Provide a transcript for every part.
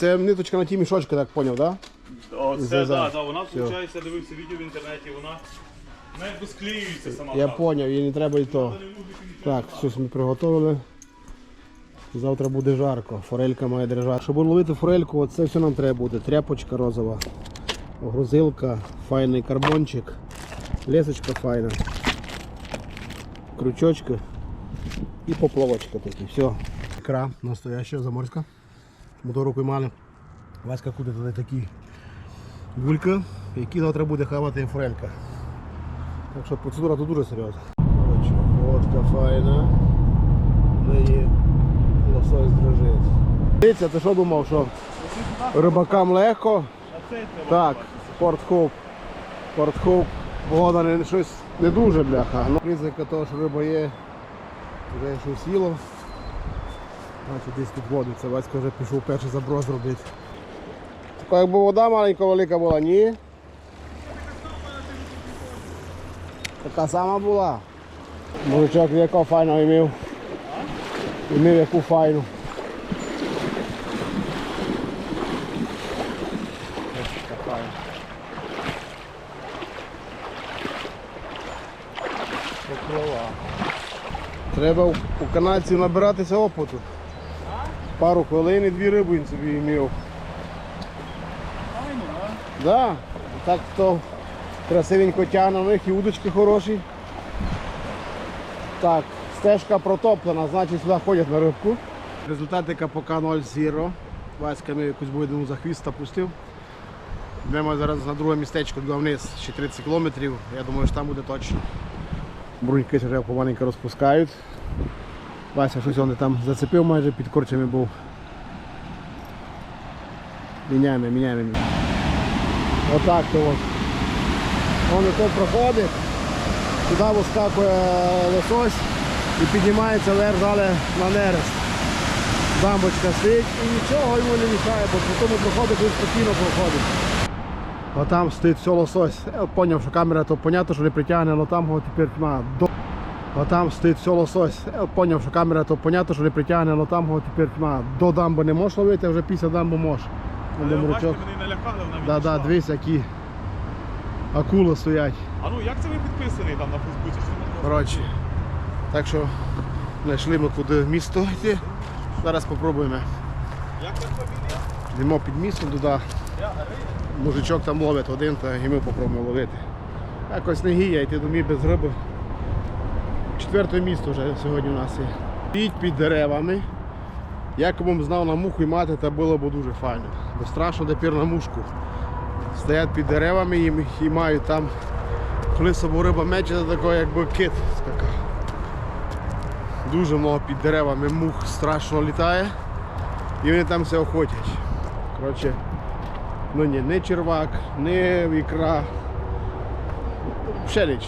Це ниточка на ті мішочки, так поняв, так? Да, да, вона, виходить, дивився відео в інтернеті, вона не якби склеюється сама. Я так. поняв, їй не треба і то. Так, щось ми приготували. Завтра буде жарко, форелька має держати. Щоб ловити форельку, оце все нам треба буде. Тряпочка розова, грузилка, файний карбончик, лесочка файна, крючочки і поплавочка такі. Все. Ікра настояща заморська. Мотору поймали. Васька куди туди такі гулька, які завтра буде хавати форелька. Так що процедура тут дуже серйозна. Водка файна. В неї лосось дрожить. Дивіться, ти що думав, що рибакам легко? Так, портхоп. Портхоп. Погода не, щось не дуже бляха. Ну, ризика того, що риба є, вже щось сіло. Значить десь підводиться. Васька вже пішов перший заброс робити. Така якби вода маленька велика була, ні. Така сама була. Мужичок яку файну імів. Імів яку файну. Файна. Треба у канадців набиратися опиту. Пару хвилин і дві риби він собі. Файно. Да, так то красивенько тягне на них і удочки хороші. Так, стежка протоплена, значить сюди ходять на рибку. Результати КПК 0-0. Васька ми якусь будину за хвіст пустив. Йдемо зараз на друге містечко туди вниз, ще 30 кілометрів. Я думаю, що там буде точно. Бруньки вже помаленько розпускають. Вася щось вони там зацепив майже під корчами був. Міняємо, міняємо. Отак то от. Воно то проходить, туди вискакує лосось і піднімається вверх далі на нерест. Дамбочка стоїть і нічого йому не мішає, бо тому проходить він спокійно проходить. А там стоїть все лосось. Я поняв, що камера то понятно, що не притягне, але там його тепер тьма. А там стоїть все лосось. Я поняв, що камера то понятно, що не притягне, але там його тепер тьма. До дамби не можеш ловити, а вже після дамби можеш. Але бачите, мене налякали, вона Да, да, відійшла. дивись, які акули стоять. А ну як це ви підписаний там на Фейсбуці? Що там Коротше. Так що знайшли ми куди в місто йти. Зараз спробуємо. Як так фамілія? Йдемо під містом туди. Я Мужичок там ловить один, та і ми спробуємо ловити. Якось не гія, йти до мій без риби. Четверте місто вже сьогодні у нас є. Стоїть під деревами. Як б знав на муху і мати, це було б дуже файно. Бо страшно тепер на мушку. Стоять під деревами і, і мають там, коли собі риба то такий якби кит скакав. Дуже много під деревами мух страшно літає. І вони там все охотять. Коротше, Ну ні, не червак, не ікра. Ще.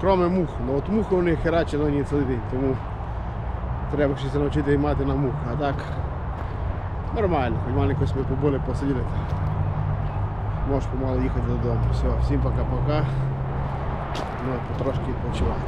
Кроме мух. Ну от мухи вони радше ній цілий день, тому треба щось навчити мати на мух. А так нормально, нормально якось ми побули, посиділи. Можеш помало їхати додому. Все, всім пока-пока. Ну, потрошки відпочивати.